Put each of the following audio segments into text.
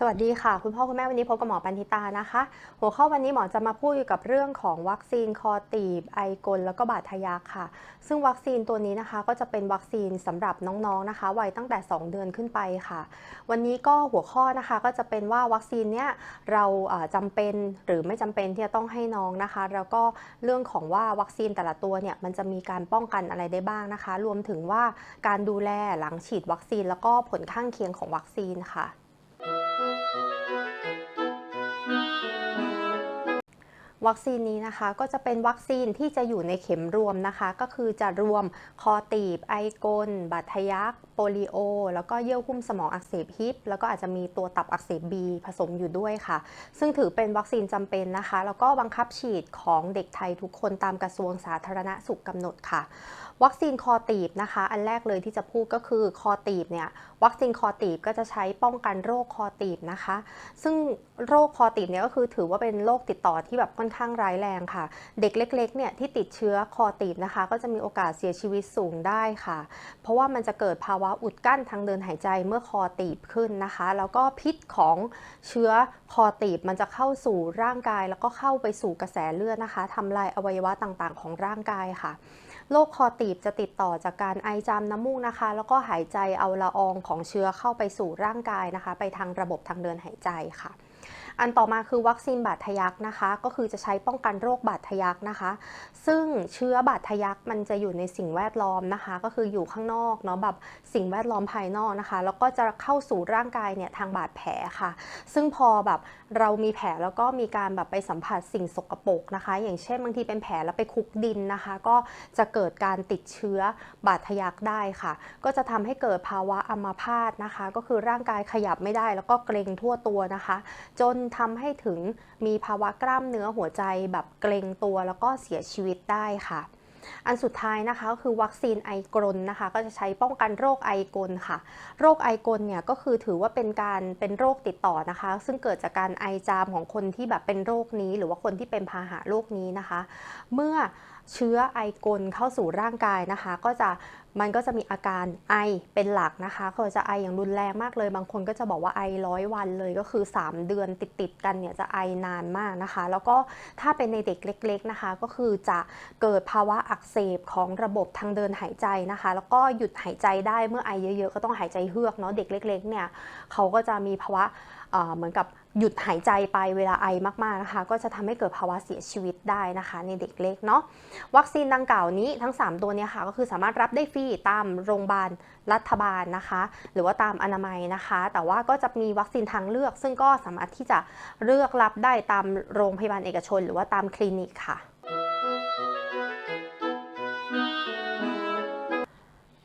สวัสดีค่ะ คุณพ่อคุณแม่วันนี้พบกับหมอปันธิตานะคะ หัวข้อวันนี้หมอจะมาพูดเกี่ยวกับเรื่องของวัคซีนคอตีบไอกลแล้วก็บาดทะยักค่ะ ซึ่งวัคซีนตัวนี้นะคะก็จะเป็นวัคซีนสำหรับน้องๆนะคะวัยตั้งแต่ 2 เดือนขึ้นไปค่ะ วันนี้ก็หัวข้อนะคะก็จะเป็นว่าวัคซีนเนี้ยเราเอ่อจำเป็นหรือไม่จำเป็นที่จะต้องให้น้องนะคะ แล้วก็เรื่องของว่าวัคซีนแต่ละตัวเนี่ยมันจะมีการป้องกันอะไรได้บ้างนะคะ รวมถึงว่าการดูแลหลังฉีดวัคซีน แล้วก็ผลข้างเคียงของวัคซีนค่ะ วัคซีนนี้นะคะก็จะเป็นวัคซีนที่จะอยู่ในเข็มรวมนะคะ ก็คือจะรวมคอตีบ ไอกลบาดทะยักโปลิโอ แล้วก็เยื่อหุ้มสมองอักเสบฮิปแล้วก็อาจจะมีตัวตับอักเสบบีผสมอยู่ด้วยค่ะ ซึ่งถือเป็นวัคซีนจำเป็นนะคะ แล้วก็บังคับฉีดของเด็กไทยทุกคนตามกระทรวงสาธารณสุขกำหนดค่ะ วัคซีนคอตีบนะคะ อันแรกเลยที่จะพูดก็คือคอตีบเนี่ยวัคซีนคอตีบก็จะใช้ป้องกันโรคคอตีบนะคะ ซึ่งโรคคอตีบเนี่ยก็คือถือว่าเป็นโรคติดต่อที่แบบค่อนข้างร้ายแรงค่ะ เด็กเล็กๆเนี่ยที่ติดเชื้อคอตีบนะคะ ก็จะมีโอกาสเสียชีวิตสูงได้ค่ะ เพราะว่ามันจะเกิดภาวะอุดกั้นทางเดินหายใจเมื่อคอตีบขึ้นนะคะ แล้วก็พิษของเชื้อคอตีบมันจะเข้าสู่ร่างกาย แล้วก็เข้าไปสู่กระแสเลือดนะคะทำลายอวัยวะต่างๆ ของร่างกายค่ะโรคคอตีบจะติดต่อจากการไอจามน้ำมูกนะคะ แล้วก็หายใจเอาละอองของเชื้อเข้าไปสู่ร่างกายนะคะ ไปทางระบบทางเดินหายใจค่ะ อันต่อมาคือวัคซีนบาดทะยักนะคะ ก็คือจะใช้ป้องกันโรคบาดทะยักนะคะ ซึ่งเชื้อบาดทะยักมันจะอยู่ในสิ่งแวดล้อมนะคะ ก็คืออยู่ข้างนอกเนาะแบบสิ่งแวดล้อมภายนอกนะคะ แล้วก็จะเข้าสู่ร่างกายเนี่ยทางบาดแผลค่ะ ซึ่งพอแบบเรามีแผลแล้วก็มีการแบบไปสัมผัสสิ่งสกปรกนะคะ อย่างเช่นบางทีเป็นแผลแล้วไปคลุกดินนะคะ ก็จะเกิดการติดเชื้อบาดทะยักได้ค่ะ ก็จะทำให้เกิดภาวะอัมพาตนะคะ ก็คือร่างกายขยับไม่ได้แล้วก็เกร็งทั่วตัวนะคะจนทำให้ถึงมีภาวะกล้ามเนื้อหัวใจแบบเกร็งตัวแล้วก็เสียชีวิตได้ค่ะ อันสุดท้ายนะคะก็คือวัคซีนไอกรนนะคะ ก็จะใช้ป้องกันโรคไอกลค่ะ โรคไอกลเนี่ยก็คือถือว่าเป็นการเป็นโรคติดต่อนะคะ ซึ่งเกิดจากการไอจามของคนที่แบบเป็นโรคนี้ หรือว่าคนที่เป็นพาหะโรคนี้นะคะ เมื่อเชื้อไอกลเข้าสู่ร่างกายนะคะ ก็จะ มันก็จะมีอาการไอเป็นหลักนะคะก็จะไออย่างรุนแรงมากเลย บางคนก็จะบอกว่าไอร้อยวันเลยก็คือ 3 เดือนติดๆกันเนี่ยจะไอนานมากนะคะ แล้วก็ถ้าเป็นในเด็กเล็ก ๆนะคะ ก็คือจะเกิดภาวะอักเสบของระบบทางเดินหายใจนะคะ แล้วก็หยุดหายใจได้เมื่อไอเยอะๆก็ต้องหายใจเฮือกเนาะเด็กเล็กๆเนี่ยเขาก็จะมีภาวะ เหมือนกับหยุดหายใจไปเวลาไอมากๆนะคะก็จะทำให้เกิดภาวะเสียชีวิตได้นะคะ ในเด็กเล็กเนาะวัคซีนดังกล่าวนี้ทั้ง 3 ตัวเนี้ค่ะก็คือสามารถรับได้ฟรีตามโรงพยาบาลรัฐบาลนะคะ หรือว่าตามอนามัยนะคะ แต่ว่าก็จะมีวัคซีนทางเลือก ซึ่งก็สามารถที่จะเลือกรับได้ตามโรงพยาบาลเอกชน หรือว่าตามคลินิกค่ะ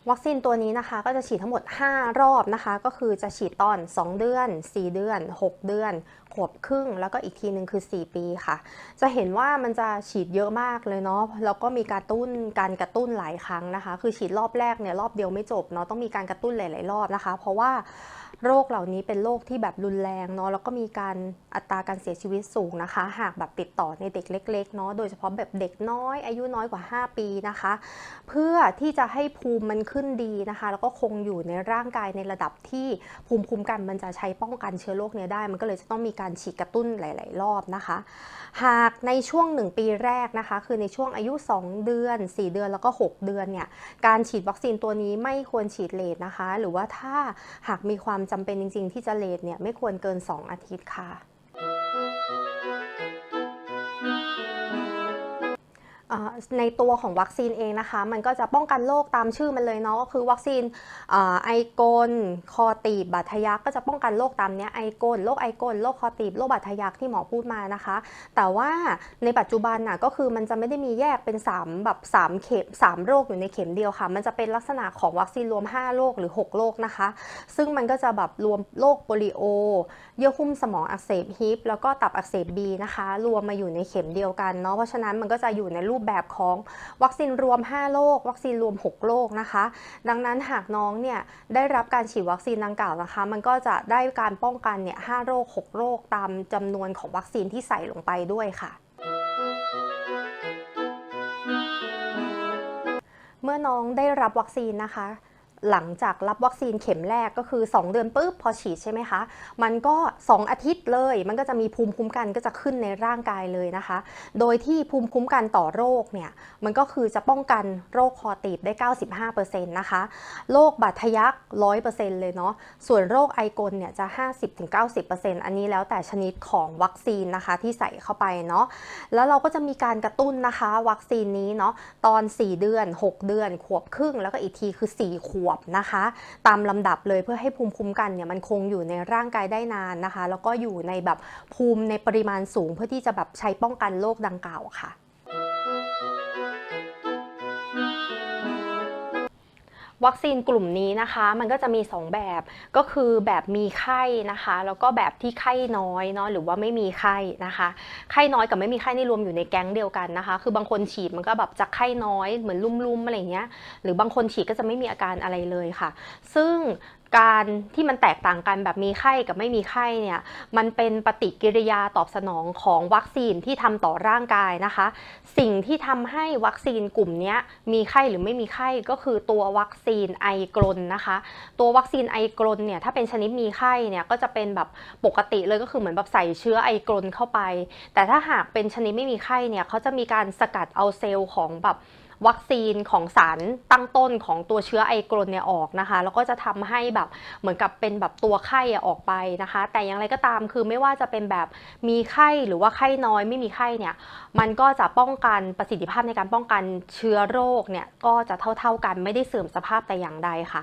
วัคซีนตัวนี้นะคะก็จะฉีดทั้งหมด 5 รอบนะคะ ก็คือจะฉีดตอน 2 เดือน 4 เดือน 6 เดือนขวบครึ่ง แล้วก็อีกทีหนึ่งคือ 4 ปีค่ะ จะเห็นว่ามันจะฉีดเยอะมากเลยเนาะแล้วก็มีการตุ้นการกระตุ้นหลายครั้งนะคะ คือฉีดรอบแรกเนี่ยรอบเดียวไม่จบเนาะต้องมีการกระตุ้นหลาย ๆ รอบนะคะ เพราะว่าโรคเหล่านี้เป็นโรคที่แบบรุนแรงเนาะแล้วก็มีการอัตราการเสียชีวิตสูงนะคะ หากแบบติดต่อในเด็กเล็กๆเนาะโดยเฉพาะแบบเด็กน้อย อายุน้อยกว่า 5 ปีนะคะ เพื่อที่จะให้ภูมิมันขึ้นดีนะคะ แล้วก็คงอยู่ในร่างกายในระดับที่ภูมิคุ้มกันมันจะใช้ป้องกันเชื้อโรคเนี้ยได้ มันก็เลยจะต้องมีการฉีดกระตุ้นหลาย ๆ รอบนะคะ หากในช่วง 1 ปีแรกนะคะ คือในช่วงอายุ 2 เดือน 4 เดือนแล้วก็ 6 เดือนเนี่ยการฉีดวัคซีนตัวนี้ไม่ควรฉีดเลทนะคะ หรือว่าถ้าหากมีความจำเป็นจริง ๆ ที่จะเลทเนี่ยไม่ควรเกิน 2 อาทิตย์ค่ะ ในตัวของวัคซีนเองนะคะ มันก็จะป้องกันโรคตามชื่อมันเลยเนาะก็คือวัคซีนอไอโกลคอตีบบาดทะยักก็จะป้องกันโรคตามเนี้ยไอโกลโรคไอโกลโรคคอตีบโรคบาดทะยักที่หมอพูดมานะคะ แต่ว่าในปัจจุบันน่ะก็คือมันจะไม่ได้มีแยกเป็น3แบบ3เข็ม3โรคอยู่ในเข็มเดียวค่ะ มันจะเป็นลักษณะของวัคซีนรวม 5 โรคหรือ 6 โรคนะคะ ซึ่งมันก็จะแบบรวมโรคโปลิโอ เยื่อหุ้มสมองอักเสบฮิปแล้วก็ตับอักเสบบีนะคะ รวมมาอยู่ในเข็มเดียวกันเนาะเพราะฉะนั้นมันก็จะอยู่ในรูปปแบบของวัคซีนรวม 5 โรควัคซีนรวม 6 โรคนะคะ ดังนั้นหากน้องเนี่ยได้รับการฉีดวัคซีนดังกล่าวนะคะ มันก็จะได้การป้องกันเนี่ย5โรค 6 โรคตามจำนวนของวัคซีนที่ใส่ลงไปด้วยค่ะเมื่อน้องได้รับวัคซีนนะคะ หลังจากรับวัคซีนเข็มแรกก็คือ 2 เดือนปุ๊บพอฉีดใช่ไหมคะ มันก็ 2 อาทิตย์เลย มันก็จะมีภูมิคุ้มกันก็จะขึ้นในร่างกายเลยนะคะ โดยที่ภูมิคุ้มกันต่อโรคเนี่ย มันก็คือจะป้องกันโรคคอตีบได้ 95%นะคะ โรคบาดทะยัก100%เลยเนาะ ส่วนโรคไอกลเนี่ยจะ 50-90%อันนี้แล้วแต่ชนิดของวัคซีนนะคะที่ใส่เข้าไปเนาะ แล้วเราก็จะมีการกระตุ้นนะคะ วัคซีนนี้เนาะตอน 4 เดือน 6 เดือน ขวบครึ่งแล้วก็อีกทีคือ 4 ขวบนะคะ ตามลำดับเลยเพื่อให้ภูมิคุ้มกันเนี่ยมันคงอยู่ในร่างกายได้นานนะคะ แล้วก็อยู่ในแบบภูมิในปริมาณสูง เพื่อที่จะแบบใช้ป้องกันโรคดังกล่าวค่ะ วัคซีนกลุ่มนี้นะคะ มันก็จะมี 2 แบบก็คือแบบมีไข้นะคะ แล้วก็แบบที่ไข้น้อยเนาะหรือว่าไม่มีไข้นะคะ ไข้น้อยกับไม่มีไข้นี่รวมอยู่ในแก๊งเดียวกันนะคะ คือบางคนฉีดมันก็แบบจะไข้น้อยเหมือนลุ่มๆอะไรเงี้ยหรือบางคนฉีดก็จะไม่มีอาการอะไรเลยค่ะ ซึ่ง การที่มันแตกต่างกันแบบมีไข้กับไม่มีไข้เนี่ยมันเป็นปฏิกิริยาตอบสนองของวัคซีนที่ทำต่อร่างกายนะคะ สิ่งที่ทำให้วัคซีนกลุ่มนี้มีไข้หรือไม่มีไข้ก็คือตัววัคซีนไอกรนนะคะ ตัววัคซีนไอกรนเนี่ยถ้าเป็นชนิดมีไข้เนี่ยก็จะเป็นแบบปกติเลยก็คือเหมือนแบบใส่เชื้อไอกรนเข้าไป แต่ถ้าหากเป็นชนิดไม่มีไข้เนี่ยเขาจะมีการสกัดเอาเซลล์ของแบบ วัคซีนของสารตั้งต้นของตัวเชื้อไอกรนเนี่ยออกนะคะ แล้วก็จะทำให้แบบเหมือนกับเป็นแบบตัวไข้ออกไปนะคะ แต่อย่างไรก็ตามคือไม่ว่าจะเป็นแบบมีไข้หรือว่าไข้น้อยไม่มีไข้เนี่ยมันก็จะป้องกันประสิทธิภาพในการป้องกันเชื้อโรคเนี่ยก็จะเท่า ๆกันไม่ได้เสื่อมสภาพแต่อย่างใดค่ะ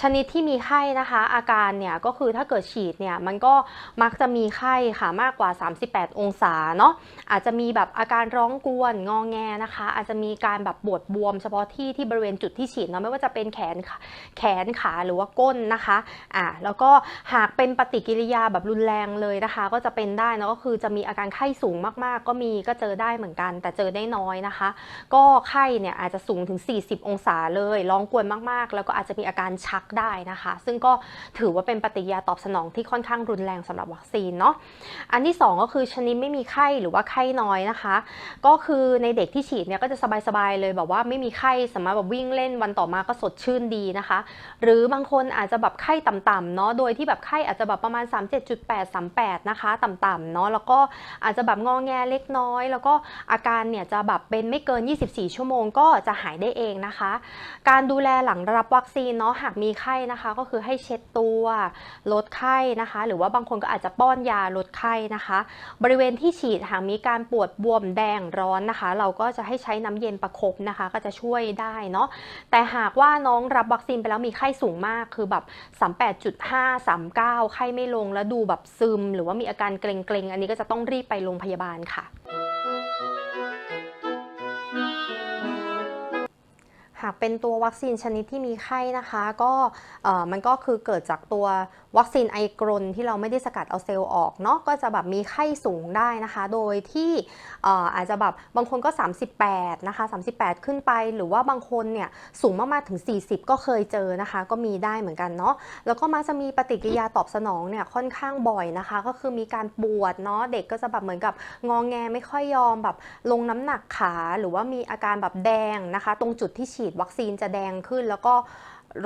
ชนิดที่มีไข้นะคะ อาการเนี่ยก็คือถ้าเกิดฉีดเนี่ยมันก็มักจะมีไข้ค่ะมากกว่า 38 องศาเนาะอาจจะมีแบบอาการร้องกวนงองแงนะคะ อาจจะมีการแบบวดบวม เฉพาะที่ที่บริเวณจุดที่ฉีดเนาะไม่ว่าจะเป็นแขนขแขนขาหรือว่าก้นนะคะอ่าแล้วก็หากเป็นปฏิกิริยาแบบรุนแรงเลยนะคะ ก็จะเป็นได้นะก็คือจะมีอาการไข้สูงมากๆ ก็มีก็เจอได้เหมือนกัน แต่เจอได้น้อยนะคะ ก็ไข้เนี่ยอาจจะสูงถึง 40 องศาเลยร้องกวนมากๆ แล้วก็อาจจะมีอาการชักได้นะคะ ซึ่งก็ถือว่าเป็นปฏิกิริยาตอบสนองที่ค่อนข้างรุนแรงสำหรับวัคซีนเนาะอันที่ 2 ก็คือชนิดไม่มีไข้หรือว่าไข้น้อยนะคะ ก็คือในเด็กที่ฉีดเนี่ยก็จะสบายๆเลยแบบว่าไม่มีไข้สามารถแบบวิ่งเล่นวันต่อมาก็สดชื่นดีนะคะ หรือบางคนอาจจะแบบไข้ต่ำๆเนาะโดยที่แบบไข้อาจจะแบบประมาณ 37.8 38 นะคะ ต่ำๆเนาะแล้วก็อาจจะแบบงอแงเล็กน้อย แล้วก็อาการเนี่ยจะแบบเป็นไม่เกิน 24 ชั่วโมงก็จะหายได้เองนะคะ การดูแลหลังรับวัคซีนเนาะหากมีไข้นะคะ ก็คือให้เช็ดตัวลดไข้นะคะ หรือว่าบางคนก็อาจจะป้อนยาลดไข้นะคะ บริเวณที่ฉีดหากมีการปวดบวมแดงร้อนนะคะ เราก็จะให้ใช้น้ำเย็นประคบนะคะ ก็จะช่วยได้เนาะแต่หากว่าน้องรับวัคซีนไปแล้วมีไข้สูงมากคือแบบ 38.5 39 ไข้ไม่ลงแล้วดูแบบซึม หรือว่ามีอาการเกร็งๆ อันนี้ก็จะต้องรีบไปโรงพยาบาลค่ะ หากเป็นตัววัคซีนชนิดที่มีไข้นะคะ ก็มันก็คือเกิดจากตัววัคซีนไอกรนที่เราไม่ได้สกัดเอาเซลล์ออกเนาะก็จะแบบมีไข้สูงได้นะคะ โดยที่ออาจจะแบบบางคนก็ 38 นะคะ 38 ขึ้นไป หรือว่าบางคนเนี่ยสูงมากๆถึง 40 ก็เคยเจอนะคะ ก็มีได้เหมือนกันเนาะแล้วก็มักจะมีปฏิกิริยาตอบสนองเนี่ยค่อนข้างบ่อยนะคะ ก็คือมีการปวดเนาะเด็กก็จะแบบเหมือนกับงองแงไม่ค่อยยอมแบบลงน้ำหนักขาหรือว่ามีอาการแบบแดงนะคะ ตรงจุดที่ฉีดวัคซีนจะแดงขึ้น แล้วก็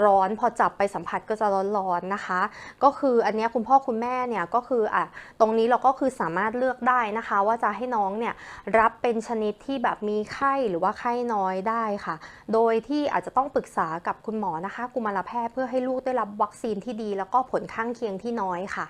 ร้อนพอจับไปสัมผัสก็จะร้อนๆนะคะ ก็คืออันนี้คุณพ่อคุณแม่เนี่ยก็คืออะตรงนี้เราก็คือสามารถเลือกได้นะคะ ว่าจะให้น้องเนี่ยรับเป็นชนิดที่แบบมีไข้หรือว่าไข้น้อยได้ค่ะ โดยที่อาจจะต้องปรึกษากับคุณหมอนะคะกุมารแพทย์เพื่อให้ลูกได้รับวัคซีนที่ดี แล้วก็ผลข้างเคียงที่น้อยค่ะ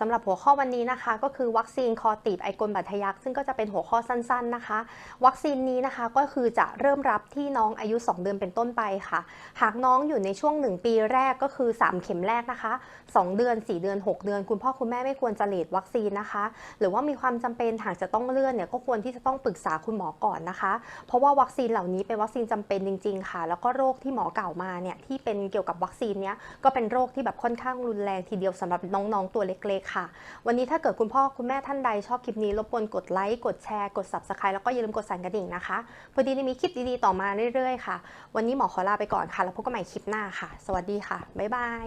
สำหรับหัวข้อวันนี้นะคะก็คือวัคซีนคอตีบไอกลบาดทะยักซึ่งก็จะเป็นหัวข้อสั้นๆนะคะ วัคซีนนี้นะคะก็คือจะเริ่มรับที่น้องอายุ 2 เดือนเป็นต้นไปค่ะ หากน้องอยู่ในช่วง 1 ปีแรกก็คือ 3 เข็มแรกนะคะ 2 เดือน 4 เดือน 6 เดือน คุณพ่อคุณแม่ไม่ควรจะเลทวัคซีนนะคะ หรือว่ามีความจำเป็นหากจะต้องเลื่อนเนี่ยก็ควรที่จะต้องปรึกษาคุณหมอก่อนนะคะ เพราะว่าวัคซีนเหล่านี้เป็นวัคซีนจำเป็นจริง ๆ ค่ะ แล้วก็โรคที่หมอกล่าวมาเนี่ยที่เป็นเกี่ยวกับวัคซีนเนี้ยก็เป็นโรคที่แบบค่อนข้างรุนแรงทีเดียวสำหรับน้องๆตัวเล็กค่ะ วันนี้ถ้าเกิดคุณพ่อคุณแม่ท่านใดชอบคลิปนี้รบกวนกดไลค์กดแชร์กด subscribe แล้วก็อย่าลืมกดสั่นกระดิ่งนะคะพอดีจะมีคลิปดีๆต่อมาเรื่อยๆค่ะ วันนี้หมอขอลาไปก่อนค่ะ แล้วพบกันใหม่คลิปหน้าค่ะ สวัสดีค่ะ บ๊ายบาย